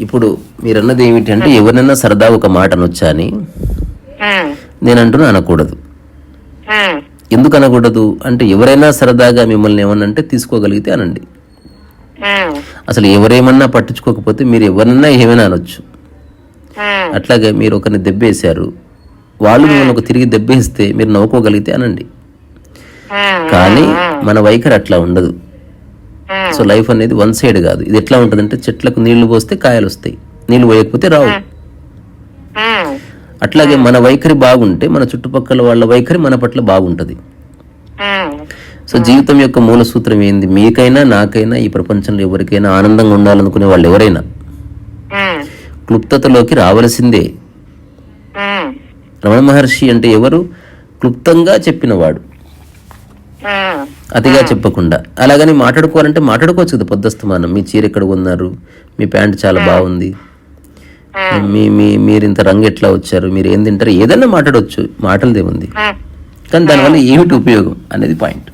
ఇప్పుడు మీరు అన్నది ఏమిటంటే ఎవరినైనా సరదా ఒక మాట అనొచ్చా అని? నేను అంటున్నా అనకూడదు. ఎందుకు అనకూడదు? అంటే ఎవరైనా సరదాగా మిమ్మల్ని ఏమన్నంటే తీసుకోగలిగితే అనండి. అసలు ఎవరేమన్నా పట్టించుకోకపోతే మీరు ఎవరినన్నా ఏమైనా అనొచ్చు. అట్లాగే మీరు ఒకరిని దెబ్బేశారు. వాళ్ళు మిమ్మల్ని ఒక తిరిగి దెబ్బేస్తే మీరు నవ్వుకోగలిగితే అనండి. కానీ మన వైఖరి అట్లా ఉండదు. సో లైఫ్ అనేది వన్ సైడ్ కాదు. ఇది ఎట్లా ఉంటుందంటే చెట్లకు నీళ్ళు పోస్తే కాయలు వస్తాయి. నీళ్ళు పోయకపోతే రావు. అట్లాగే మన వైఖరి బాగుంటే మన చుట్టుపక్కల వాళ్ళ వైఖరి మన పట్ల బాగుంటుంది. సో జీవితం యొక్క మూల సూత్రం ఏంది? మీకైనా నాకైనా ఈ ప్రపంచంలో ఎవరికైనా ఆనందంగా ఉండాలనుకునే వాళ్ళు ఎవరైనా క్లుప్తతలోకి రావలసిందే. రమణ మహర్షి అంటే ఎవరు? క్లుప్తంగా చెప్పినవాడు అతిగా చెప్పకుండా. అలాగని మాట్లాడుకోవాలంటే మాట్లాడుకోవచ్చు కదా పొద్దుస్తమానం. మీ చీర ఎక్కడ కొన్నారు? మీ ప్యాంట్ చాలా బాగుంది. మీ మీ మీరు ఇంత రంగు ఎట్లా వచ్చారు? మీరు ఏం తింటారు? ఏదైనా మాట్లాడవచ్చు మాటలదే ఉంది కానీ దానివల్ల ఏమిటి ఉపయోగం అనేది పాయింట్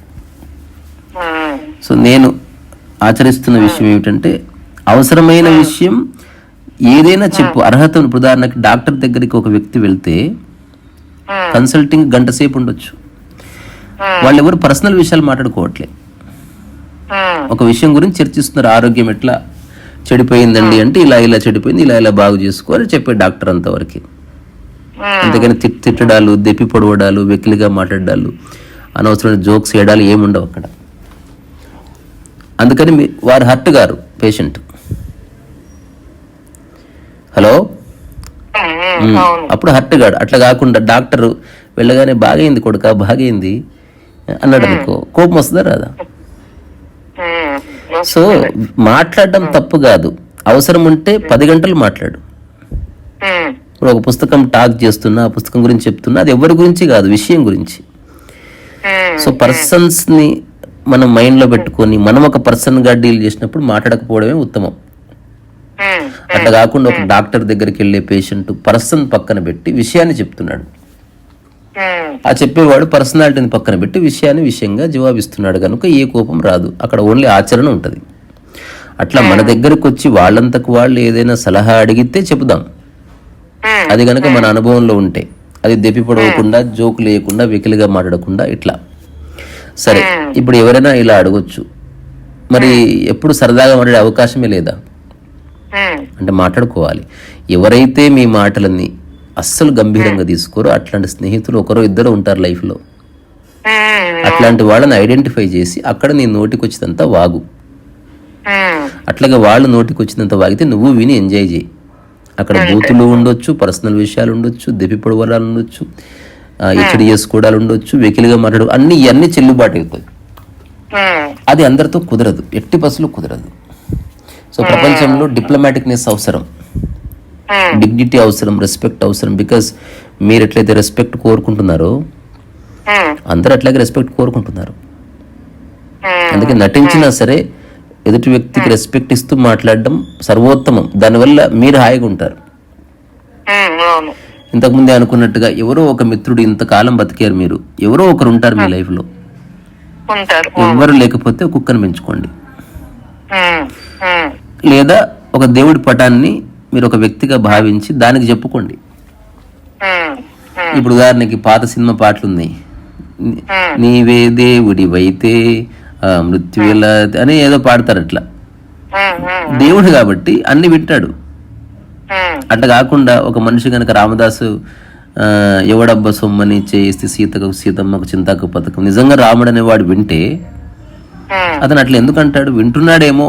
సో నేను ఆచరిస్తున్న విషయం ఏమిటంటే అవసరమైన విషయం ఏదైనా చెప్పు. అర్హత ఉదాహరణకి డాక్టర్ దగ్గరికి ఒక వ్యక్తి వెళ్తే కన్సల్టింగ్ గంట సేపు ఉండొచ్చు. వాళ్ళు ఎవరు పర్సనల్ విషయాలు మాట్లాడుకోవట్లే. ఒక విషయం గురించి చర్చిస్తున్నారు ఆరోగ్యం ఎట్లా చెడిపోయిందండి అంటే ఇలా ఇలా చెడిపోయింది ఇలా ఇలా బాగు చేసుకోవాలి చెప్పే డాక్టర్ అంతవరకు. అంతేగాని తిట్ తిట్టడాలు దెప్పి పొడవడాలు వెకిలిగా మాట్లాడాలు అనవసరమైన జోక్స్ వేయడాలు ఏముండవు అక్కడ. అందుకని మీ వారు హర్ట్ గారు పేషెంట్. హలో? అప్పుడు హర్ట్ గాడు. అట్లా కాకుండా డాక్టర్ వెళ్ళగానే బాగైంది కొడుక బాగైంది. అన్నాడు అనుకో కోపం వస్తుందా రాదా? సో మాట్లాడడం తప్పు కాదు. అవసరం ఉంటే పది గంటలు మాట్లాడు. ఇప్పుడు ఒక పుస్తకం టాక్ చేస్తున్నా ఆ పుస్తకం గురించి చెప్తున్నా అది ఎవరి గురించి కాదు విషయం గురించి. సో పర్సన్స్ని మనం మైండ్లో పెట్టుకొని మనం ఒక పర్సన్గా డీల్ చేసినప్పుడు మాట్లాడకపోవడమే ఉత్తమం. అట్లా కాకుండా ఒక డాక్టర్ దగ్గరికి వెళ్ళే పేషెంట్ పర్సన్ పక్కన పెట్టి విషయాన్ని చెప్తున్నాడు. ఆ చెప్పేవాడు పర్సనాలిటీని పక్కన పెట్టి విషయాన్ని విషయంగా జవాబిస్తున్నాడు కనుక ఏ కోపం రాదు. అక్కడ ఓన్లీ ఆచరణ ఉంటుంది. అట్లా మన దగ్గరకు వచ్చి వాళ్ళంతకు వాళ్ళు ఏదైనా సలహా అడిగితే చెబుదాం. ఉమ్, అది కనుక మన అనుభవంలో ఉంటే. అది దెప్పి పొడవకుండా జోకు లేకుండా వెకిలిగా మాట్లాడకుండా ఇట్లా. సరే ఇప్పుడు ఎవరైనా ఇలా అడగొచ్చు. మరి ఎప్పుడు సరదాగా మాట్లాడే అవకాశమే లేదా? అంటే మాట్లాడుకోవాలి. ఎవరైతే మీ మాటలన్నీ అస్సలు గంభీరంగా తీసుకోరో. అట్లాంటి స్నేహితులు ఒకరో ఇద్దరు ఉంటారు లైఫ్లో. అట్లాంటి వాళ్ళని ఐడెంటిఫై చేసి అక్కడ నీ నోటికి వచ్చినంత వాగు అట్లాగే వాళ్ళు నోటికి వచ్చినంత వాగితే నువ్వు విని ఎంజాయ్ చేయి. అక్కడ బూతులు ఉండొచ్చు పర్సనల్ విషయాలు ఉండొచ్చు దెప్పి పొడవరాలు ఉండొచ్చు ఆ, హెచ్చడి చేసుకోవడాలు ఉండొచ్చు వెకిలిగా మాట్లాడు అన్ని ఇవన్నీ చెల్లుబాటు అవుతాయి అది అందరితో కుదరదు. ఎట్టి బస్సులు కుదరదు. సో ప్రపంచంలో డిప్లొమాటిక్నెస్ అవసరం. డిగ్నిటీ అవసరం రెస్పెక్ట్ అవసరం. బికాస్ మీరు ఎట్లయితే రెస్పెక్ట్ కోరుకుంటున్నారో ఉమ్, అందరూ అట్లాగే రెస్పెక్ట్ కోరుకుంటున్నారు. ఉమ్, అందుకే నటించినా సరే ఎదుటి వ్యక్తికి రెస్పెక్ట్ ఇస్తూ మాట్లాడడం సర్వోత్తమం. దానివల్ల మీరు హాయిగా ఉంటారు. ఇంతకుముందే అనుకున్నట్టుగా ఎవరో ఒక మిత్రుడు ఇంతకాలం బతికారు మీరు. ఎవరో ఒకరు ఉంటారు మీ లైఫ్లో. ఉంటారు. ఎవ్వరు లేకపోతే కుక్కను పెంచుకోండి. లేదా ఒక దేవుడి పటాన్ని మీరు ఒక వ్యక్తిగా భావించి దానికి చెప్పుకోండి. ఇప్పుడు ఉదాహరణకి పాత సినిమా పాటలు ఉన్నాయి నీ- నీవే దేవుడివైతే ఆ, మృత్యువేల అని ఏదో పాడతారు అట్లా. దేవుడు కాబట్టి అన్ని వింటాడు. అట్లా కాకుండా ఒక మనిషి కనుక రామదాసు ఎవడబ్బ సొమ్మని చేయిస్తే సీతకు సీతమ్మకు చింతకు పథకం నిజంగా రాముడు అనేవాడు వింటే అతను అట్లా ఎందుకు అంటాడు వింటున్నాడేమో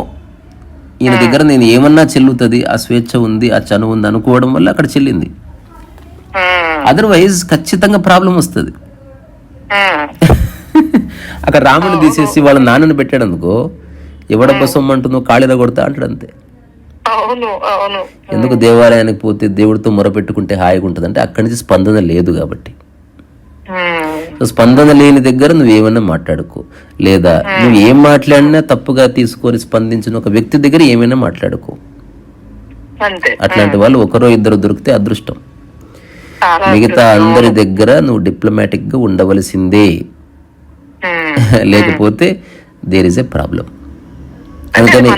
ఈయన దగ్గర నేను ఏమన్నా చెల్లుతుంది ఆ స్వేచ్ఛ ఉంది ఆ చనువు ఉంది అనుకోవడం వల్ల అక్కడ చెల్లింది. అదర్వైజ్ ఖచ్చితంగా ప్రాబ్లం వస్తుంది. అక్కడ రాముని తీసేసి వాళ్ళ నాన్నని పెట్టాడు అనుకో ఎవడబ్బ అంటుందో కాళీలో కొడతా అంటాడు అంతే. ఎందుకు దేవాలయానికి పోతే దేవుడితో మొరపెట్టుకుంటే హాయిగా ఉంటుంది అంటే అక్కడి నుంచి స్పందన లేదు కాబట్టి. సో స్పందన లేని దగ్గర నువ్వు ఏమన్నా మాట్లాడుకో. లేదా నువ్వు ఏం మాట్లాడినా తప్పుగా తీసుకొని స్పందించిన ఒక వ్యక్తి దగ్గర ఏమైనా మాట్లాడుకో. అట్లాంటి వాళ్ళు ఒకరో ఇద్దరు దొరికితే అదృష్టం. మిగతా అందరి దగ్గర నువ్వు డిప్లొమాటిక్గా ఉండవలసిందే లేకపోతే దేర్ ఇస్ ఏ ప్రాబ్లం అందుకని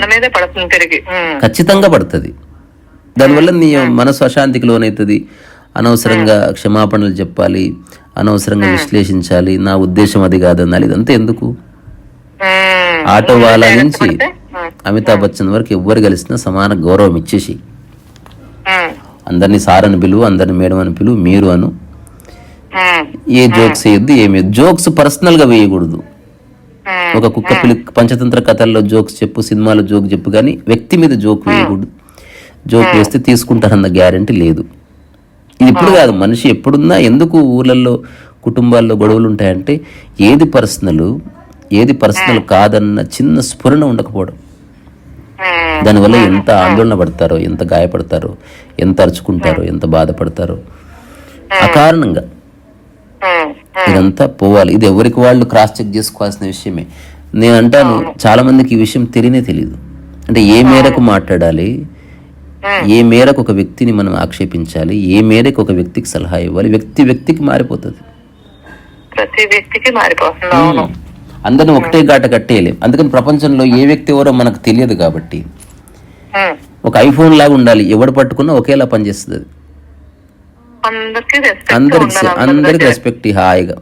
ఖచ్చితంగా పడుతుంది. దానివల్ల నీ మనసు అశాంతికి లోనవుతుంది అనవసరంగా క్షమాపణలు చెప్పాలి. అనవసరంగా విశ్లేషించాలి నా ఉద్దేశం అది కాదనాలి ఇదంతా ఎందుకు? ఆటో వాళ్ళ నుంచి అమితాబ్ బచ్చన్ వరకు ఎవ్వరు కలిసినా సమాన గౌరవం ఇచ్చేసి. అందరినీ సార్ అని పిలువు అందరిని మేడం అని పిలువు మీరు అను. ఏ జోక్స్ వేయొద్దు ఏమి జోక్స్ పర్సనల్గా వేయకూడదు. ఒక కుక్క పిలి పంచతంత్ర కథల్లో జోక్స్ చెప్పు సినిమాలో జోక్ చెప్పు కానీ వ్యక్తి మీద జోక్ వేయకూడదు. జోక్ వేస్తే తీసుకుంటారన్న గ్యారంటీ లేదు. ఇది ఇప్పుడు కాదు మనిషి ఎప్పుడున్నా ఎందుకు ఊళ్ళల్లో కుటుంబాల్లో గొడవలు ఉంటాయంటే ఏది పర్సనల్ ఏది పర్సనల్ కాదన్న చిన్న స్ఫురణ ఉండకపోవడం. దానివల్ల ఎంత ఆందోళన పడతారో ఎంత గాయపడతారో ఎంత అరుచుకుంటారో ఎంత బాధపడతారో. అకారణంగా ఇదంతా పోవాలి. ఇది ఎవరికి వాళ్ళు క్రాస్ చెక్ చేసుకోవాల్సిన విషయమే. నేను అంటాను చాలా మందికి ఈ విషయం తెలియనే తెలియదు అంటే ఏ మేరకు మాట్లాడాలి ఏ మేరకు ఒక వ్యక్తిని మనం ఆక్షేపించాలి ఏ మేరకు ఒక వ్యక్తికి సలహా ఇవ్వాలి వ్యక్తి వ్యక్తికి మారిపోతుంది. ప్రతి వ్యక్తికి మారిపోతుంది అందరిని ఒకటే గాట కట్టేయలేం. అందుకని ప్రపంచంలో ఏ వ్యక్తి ఎవరో మనకు తెలియదు కాబట్టి. ఒక ఐఫోన్ లాగా ఉండాలి ఎవడు పట్టుకున్నా ఒకేలా పనిచేస్తుంది. అది. అందరికీ అందరికి రెస్పెక్ట్ హాయిగా.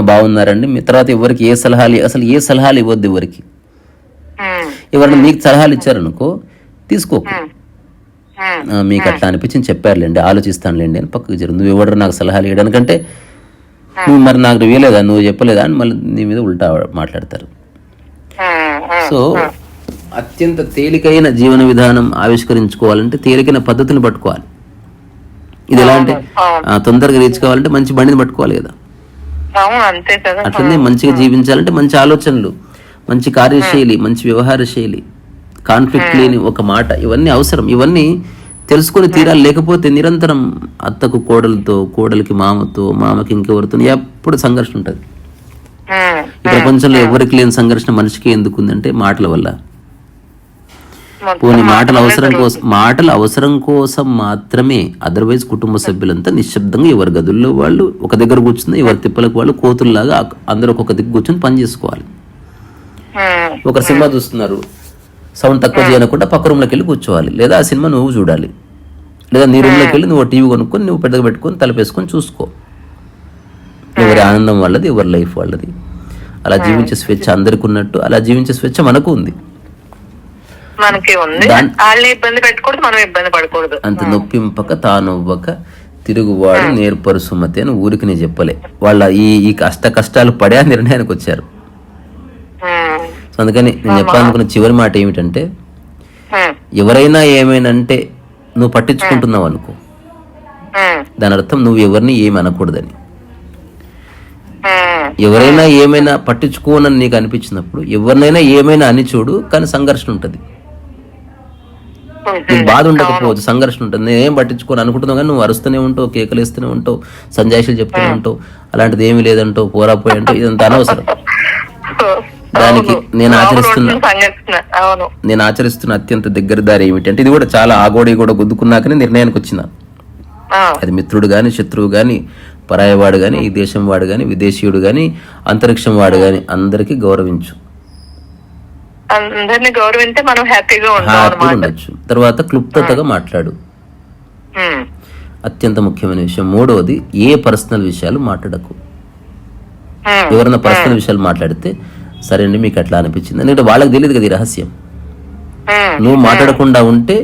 బాగున్నారండి. మీ తర్వాత ఎవరికి ఏ సలహాలు అసలు ఏ సలహాలు ఇవ్వద్దు ఎవరికి. ఎవరైనా మీకు సలహాలు ఇచ్చారనుకో తీసుకోకు. మీకు అట్లా అనిపించింది? చెప్పారులేండి ఆలోచిస్తానులేండి అని పక్కకు జరు నువ్వు ఎవడరు నాకు సలహాలు ఇవ్వడానికంటే నువ్వు మరి నాకు ఇవ్వలేదా నువ్వు చెప్పలేదా? అని మళ్ళీ నీ మీద ఉల్టా మాట్లాడతారు. సో అత్యంత తేలికైన జీవన విధానం ఆవిష్కరించుకోవాలంటే తేలికైన పద్ధతిని పట్టుకోవాలి. ఇది ఎలా అంటే తొందరగా రీచ్ కావాలంటే మంచి బండిని పట్టుకోవాలి కదా. అట్లనే మంచిగా జీవించాలంటే మంచి ఆలోచనలు మంచి కార్యశైలి మంచి వ్యవహార శైలి కాన్ఫ్లిక్ట్ లేని ఒక మాట ఇవన్నీ అవసరం. ఇవన్నీ తెలుసుకొని తీరాలి. లేకపోతే నిరంతరం అత్తకు కోడలతో కోడలికి మామతో మామకి ఇంకెవరితో ఎప్పుడు సంఘర్షణ ఉంటుంది. ఉమ్, ఈ ప్రపంచంలో ఎవరికి లేని సంఘర్షణ మనిషికి ఎందుకు ఉందంటే మాటల వల్ల. పోనీ మాటలు అవసరం కోసం మాటలు అవసరం కోసం మాత్రమే అదర్వైజ్ కుటుంబ సభ్యులంతా నిశ్శబ్దంగా ఎవరి గదుల్లో వాళ్ళు ఒక దగ్గర కూర్చుని ఎవరి తిప్పలకు వాళ్ళు కోతుల్లాగా అందరూ ఒక్కొక్క దిక్కు కూర్చొని పని చేసుకోవాలి. సినిమా చూస్తున్నారు. సౌండ్ తక్కువ చేయకుండా పక్క రూమ్లోకి వెళ్ళి కూర్చోవాలి. లేదా ఆ సినిమా నువ్వు చూడాలి. లేదా నీ రూమ్లోకి వెళ్ళి నువ్వు టీవీ కొనుక్కొని నువ్వు పెద్దగా పెట్టుకొని తలపేసుకొని చూసుకో. ఎవరి ఆనందం వాళ్ళది ఎవరి లైఫ్ వాళ్ళది. అలా జీవించే స్వేచ్ఛ అందరికి ఉన్నట్టు అలా జీవించే స్వేచ్ఛ మనకు ఉంది. మనకి ఉంది. దాన్- వాళ్ళని ఇబ్బంది పెట్టకూడదు మనం ఇబ్బంది పడకూడదు. అంత నొప్పింపక తానొవ్వక తిరుగువాడు నేర్పరు సుమతి అని ఊరికి నేను చెప్పలే. వాళ్ళ ఈ ఈ కష్ట కష్టాలు పడే నిర్ణయానికి వచ్చారు. సో అందుకని నేను చెప్పాలనుకున్న చివరి మాట ఏమిటంటే ఎవరైనా ఏమైనా అంటే నువ్వు పట్టించుకుంటున్నావు అనుకో. దాని అర్థం నువ్వు ఎవరిని ఏమి అనకూడదని. ఎవరైనా ఏమైనా పట్టించుకోనని నీకు అనిపించినప్పుడు ఎవరినైనా ఏమైనా అని చూడు కానీ సంఘర్షణ ఉంటుంది. నీకు బాధ ఉండకపోవచ్చు సంఘర్షణ ఉంటుంది. నేనేం పట్టించుకోను అనుకుంటున్నావు కానీ నువ్వు అరుస్తూనే ఉంటావు కేకలేస్తూనే ఉంటావు సంజాయిషులు చెప్తూనే ఉంటావు అలాంటిది ఏమీ లేదంటావు పోరాపోయి అంటావు ఇదంతా అనవసరం. దానికి. నేను ఆచరిస్తున్న- నేను ఆచరిస్తున్న అత్యంత దగ్గర దారి ఏమిటంటే ఇది కూడా చాలా ఆగోడి కూడా గుద్దుకున్నాకనే నిర్ణయానికి వచ్చిన. అది మిత్రుడు కానీ శత్రువు కానీ పరాయవాడు కానీ ఈ దేశం వాడు కానీ విదేశీయుడు కానీ అంతరిక్షం వాడు కానీ అందరికీ గౌరవించు. అందరిని మనం హ్యాపీగా ఉండొచ్చు. తర్వాత క్లుప్తతగా మాట్లాడు. అత్యంత ముఖ్యమైన విషయం. మూడవది ఏ పర్సనల్ విషయాలు మాట్లాడకు. ఎవరైనా పర్సనల్ విషయాలు మాట్లాడితే సరే అండి మీకు ఎట్లా అనిపించింది? ఎందుకంటే వాళ్ళకి తెలియదు కదా ఈ రహస్యం. నువ్వు మాట్లాడకుండా ఉంటే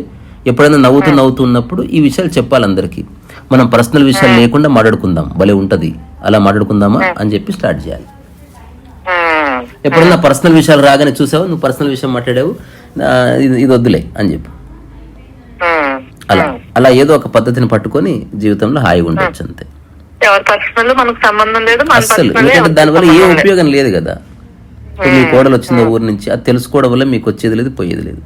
ఎప్పుడైనా నవ్వుతూ నవ్వుతూ ఉన్నప్పుడు ఈ విషయాలు చెప్పాలి అందరికీ. మనం పర్సనల్ విషయాలు లేకుండా మాట్లాడుకుందాం. భలే ఉంటది. అలా మాట్లాడుకుందామా అని చెప్పి స్టార్ట్ చేయాలి. ఉమ్, ఎప్పుడైనా పర్సనల్ విషయాలు రాగానే చూసావు? నువ్వు పర్సనల్ విషయం మాట్లాడావు. ఇది వద్దులే అని చెప్పు. అలా అలా ఏదో ఒక పద్ధతిని పట్టుకొని జీవితంలో హాయిగా ఉండొచ్చు అంతే. ఎందుకంటే దానివల్ల ఏ ఉపయోగం లేదు కదా. మీ కోడలు వచ్చిందో ఊరి నుంచి అది తెలుసుకోవడం వల్ల మీకు వచ్చేది లేదు పోయేది లేదు.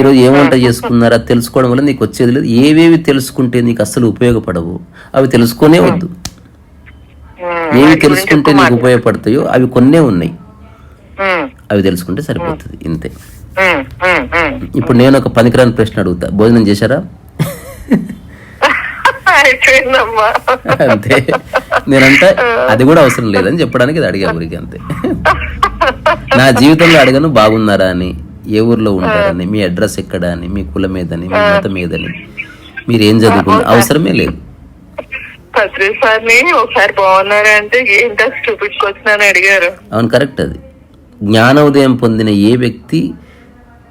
ఈరోజు ఏం వంట చేసుకున్నారో అది తెలుసుకోవడం వల్ల నీకు వచ్చేది లేదు. ఏవేవి తెలుసుకుంటే నీకు అస్సలు ఉపయోగపడవు అవి తెలుసుకునే వద్దు. ఏవి తెలుసుకుంటే నీకు ఉపయోగపడతాయో అవి కొన్నే ఉన్నాయి. అవి తెలుసుకుంటే సరిపోతుంది ఇంతే. ఇప్పుడు నేను ఒక పనికిరాని ప్రశ్న అడుగుతా. భోజనం చేశారా? అయిపోయిందమ్మా. అంతే. నేనంటే అది కూడా అవసరం లేదని చెప్పడానికి ఇది అడిగా ఊరికి అంతే. నా జీవితంలో అడగను బాగున్నారా అని ఏ ఊర్లో ఉంటారని మీ అడ్రస్ ఎక్కడ అని మీ కులం ఏదని మీ మతం ఏదని మీరు ఏం చదువుకున్నారు అవసరమే లేదు. ప్రతిసారి ఒకసారి బాగున్నారా అంటే ఏంటో చూపించుకొచ్చినాని అడిగారు. అవును కరెక్ట్ అది. జ్ఞానోదయం పొందిన ఏ వ్యక్తి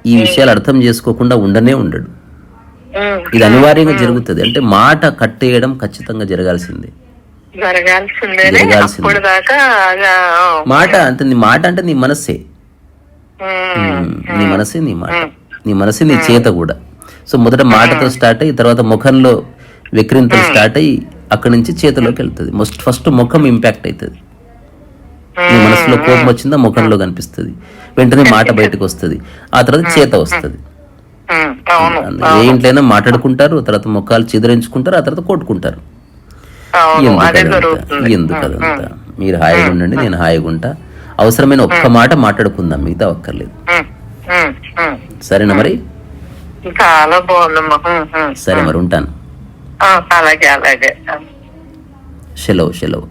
ఈ విషయాలు అర్థం చేసుకోకుండా ఉండనే ఉండడు. ఇది అనివార్యంగా జరుగుతుంది. అంటే మాట కట్టేయడం ఖచ్చితంగా జరగాల్సిందే. మాట అంటే నీ మాట అంటే నీ మనస్సే. నీ మనసే నీ మాట. నీ మనసే నీ చేత కూడా. సో మొదట మాటతో స్టార్ట్ అయ్యి తర్వాత ముఖంలో విక్రింతలు స్టార్ట్ అయ్యి అక్కడి నుంచి చేతిలోకి వెళ్తుంది. మస్ట్ ఫస్ట్ ముఖం ఇంపాక్ట్ అవుతుంది నీ మనసులో కోపం వచ్చిందా? ముఖంలో కనిపిస్తుంది. వెంటనే మాట బయటకు వస్తుంది. ఆ తర్వాత చేత వస్తుంది. ఏ ఇంట్లైనా మాట్లాడుకుంటారు తర్వాత ముఖాలు చిదరించుకుంటారు ఆ తర్వాత కొట్టుకుంటారు. అవును ఎందుకు అదే అదంతా? జరుగుతుంది. ఎందుకు అదంతా మీరు హాయిగా ఉండండి నేను హాయిగా ఉంటా. అవసరమైన ఒక్క మాట మాట్లాడుకుందాం మిగతా ఒక్కర్లేదు. సరేనా మరి? చాలా బాగుందమ్మా. సరే మరి ఉంటాను. అలాగే అలాగే. సెలవు సెలవు